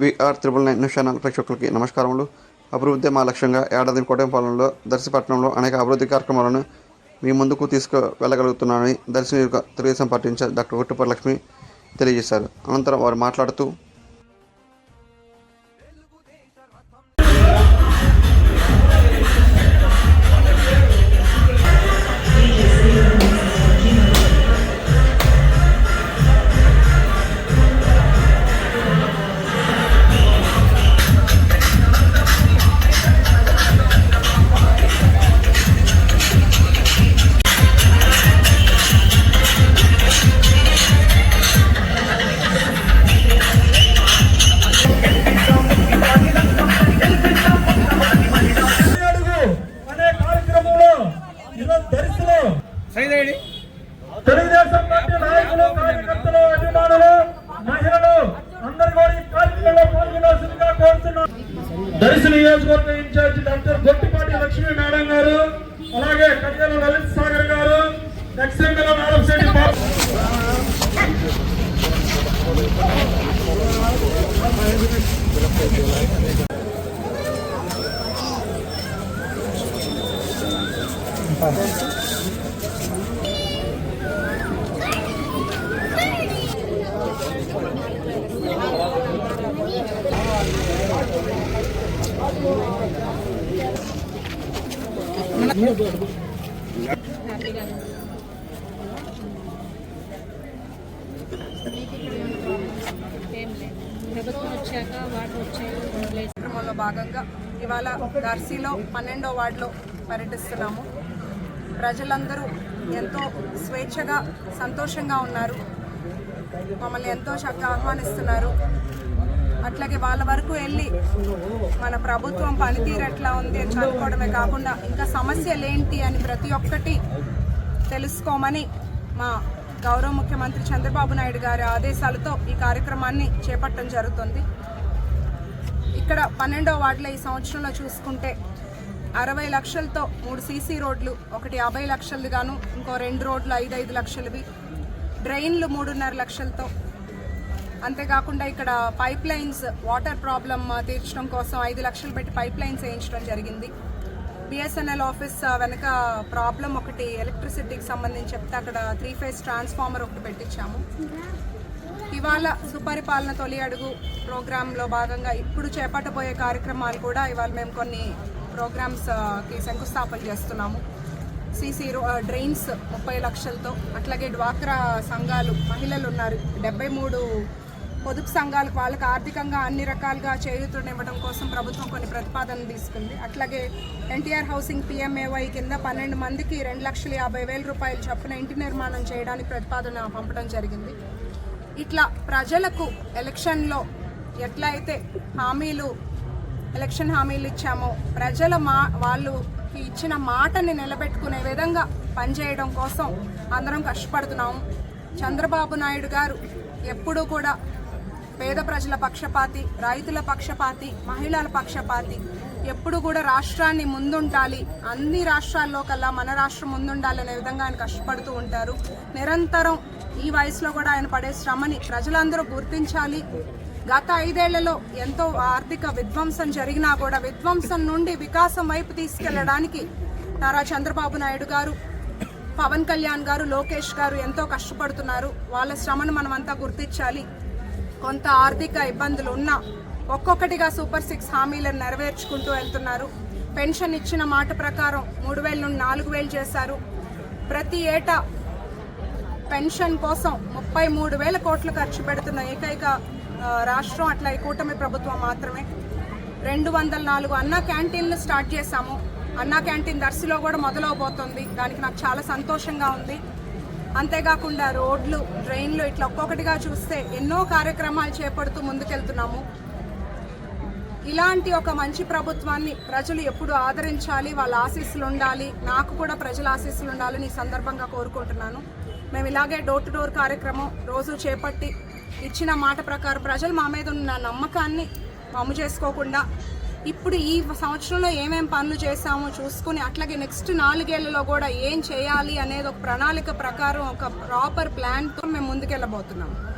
VR triple nine news channel ప్రేక్షకులకి నమస్కారములు. అభివృద్ధి మా లక్ష్యంగా ఏడాది కోటంపాలెంలో దర్శిపట్నంలో అనేక అభివృద్ధి కార్యక్రమాలను మీ ముందుకు తీసుకు వెళ్ళగలుగుతున్నానని Darsi Telugu Desam party in charge doctor గుట్టుపరలక్ష్మి తెలియజేశారు. అనంతరం వారు మాట్లాడుతూ దర్శి నియోజకవర్గ in charge doctor Gottipati Lakshmi madam గారు అలాగే కట్టెల లలిత్ సాగర్ గారు ఎక్స్ఎంఎల్ మేడం శెట్టి కార్యక్రమంలో భాగంగా ఇవాళ దర్శీలో పన్నెండో వార్డులో పర్యటిస్తున్నాము. ప్రజలందరూ ఎంతో స్వేచ్ఛగా సంతోషంగా ఉన్నారు. మమ్మల్ని ఎంతో చక్కగా ఆహ్వానిస్తున్నారు. అట్లాగే వాళ్ళ వరకు వెళ్ళి మన ప్రభుత్వం పనితీరు ఎట్లా ఉంది అని చదువుకోవడమే కాకుండా ఇంకా సమస్యలు ఏంటి అని ప్రతి ఒక్కటి తెలుసుకోమని మా గౌరవ ముఖ్యమంత్రి చంద్రబాబు నాయుడు గారి ఆదేశాలతో ఈ కార్యక్రమాన్ని చేపట్టడం జరుగుతుంది. ఇక్కడ పన్నెండో వార్డులో ఈ సంవత్సరంలో చూసుకుంటే అరవై లక్షలతో మూడు సీసీ రోడ్లు ఒకటి యాభై లక్షలది గాను ఇంకో రెండు రోడ్లు ఐదు ఐదు లక్షలవి. డ్రైన్లు మూడున్నర లక్షలతో అంతేకాకుండా ఇక్కడ పైప్ లైన్స్ వాటర్ ప్రాబ్లమ్ తీర్చడం కోసం ఐదు లక్షలు పెట్టి పైప్ లైన్స్ వేయించడం జరిగింది. బిఎస్ఎన్ఎల్ ఆఫీస్ వెనక ప్రాబ్లం ఒకటి ఎలక్ట్రిసిటీకి సంబంధించి చెప్తే అక్కడ త్రీ ఫేజ్ ట్రాన్స్ఫార్మర్ ఒకటి పెట్టించాము. ఇవాళ సుపరిపాలన తొలి అడుగు ప్రోగ్రాంలో భాగంగా ఇప్పుడు చేపట్టబోయే కార్యక్రమాలు కూడా ఇవాళ మేము కొన్ని ప్రోగ్రామ్స్కి శంకుస్థాపన చేస్తున్నాము. సీసీ డ్రైన్స్ ముప్పై లక్షలతో అట్లాగే డ్వాక్రా సంఘాలు మహిళలు ఉన్నారు. డెబ్బై మూడు పొదుపు సంఘాలకు వాళ్ళకి ఆర్థికంగా అన్ని రకాలుగా చేయూతనివ్వడం కోసం ప్రభుత్వం కొన్ని ప్రతిపాదనలు తీసుకుంది. అట్లాగే ఎన్టీఆర్ హౌసింగ్ పిఎంఏవై కింద పన్నెండు మందికి రెండు లక్షల యాభై వేల రూపాయలు చొప్పున ఇంటి నిర్మాణం చేయడానికి ప్రతిపాదన పంపడం జరిగింది. ఇట్లా ప్రజలకు ఎలక్షన్లో ఎట్లా అయితే హామీలు ఎలక్షన్ హామీలు ఇచ్చామో ప్రజల మా వాళ్ళు ఇచ్చిన మాటని నిలబెట్టుకునే విధంగా పనిచేయడం కోసం అందరం కష్టపడుతున్నాము చంద్రబాబు నాయుడు గారు ఎప్పుడూ కూడా పేద ప్రజల పక్షపాతి రైతుల పక్షపాతి మహిళల పక్షపాతి. ఎప్పుడు కూడా రాష్ట్రాన్ని ముందుండాలి అన్ని రాష్ట్రాల్లో కల్లా మన రాష్ట్రం ముందుండాలి అనే విధంగా ఆయన కష్టపడుతూ ఉంటారు. నిరంతరం ఈ వయసులో కూడా ఆయన పడే శ్రమని ప్రజలందరూ గుర్తించాలి. గత ఐదేళ్ళలో ఎంతో ఆర్థిక విధ్వంసం జరిగినా కూడా విధ్వంసం నుండి వికాసం వైపు తీసుకెళ్ళడానికి నారా చంద్రబాబు నాయుడు గారు పవన్ కళ్యాణ్ గారు లోకేష్ గారు ఎంతో కష్టపడుతున్నారు. వాళ్ళ శ్రమను మనమంతా గుర్తించాలి. కొంత ఆర్థిక ఇబ్బందులు ఉన్నా ఒక్కొక్కటిగా సూపర్ సిక్స్ హామీలను నెరవేర్చుకుంటూ వెళ్తున్నారు. పెన్షన్ ఇచ్చిన మాట ప్రకారం మూడు వేల నుండి నాలుగు వేలు చేశారు. ప్రతి ఏటా పెన్షన్ కోసం ముప్పై మూడు వేల కోట్లు ఖర్చు పెడుతున్న ఏకైక రాష్ట్రం అట్లా ఈ కూటమి ప్రభుత్వం మాత్రమే. రెండు వందల నాలుగు అన్నా క్యాంటీన్లు స్టార్ట్ చేశాము. అన్నా క్యాంటీన్ దర్శిలో కూడా మొదలవబోతుంది. దానికి నాకు చాలా సంతోషంగా ఉంది. అంతేకాకుండా రోడ్లు డ్రైన్లు ఇట్లా ఒక్కొక్కటిగా చూస్తే ఎన్నో కార్యక్రమాలు చేపడుతూ ముందుకెళ్తున్నాము. ఇలాంటి ఒక మంచి ప్రభుత్వాన్ని ప్రజలు ఎప్పుడు ఆదరించాలి వాళ్ళ ఆశీస్సులు ఉండాలి నాకు కూడా ప్రజల ఆశీస్సులు ఉండాలని ఈ సందర్భంగా కోరుకుంటున్నాను. మేము ఇలాగే డోర్ టు డోర్ కార్యక్రమం రోజు చేపట్టి ఇచ్చిన మాట ప్రకారం ప్రజలు మా మీద ఉన్న నమ్మకాన్ని అమ్ము చేసుకోకుండా ఇప్పుడు ఈ సంవత్సరంలో ఏమేం పనులు చేశామో చూసుకుని అట్లాగే నెక్స్ట్ నాలుగేళ్ళలో కూడా ఏం చేయాలి అనేది ఒక ప్రణాళిక ప్రకారం ఒక ప్రాపర్ ప్లాన్తో మేము ముందుకెళ్ళబోతున్నాం.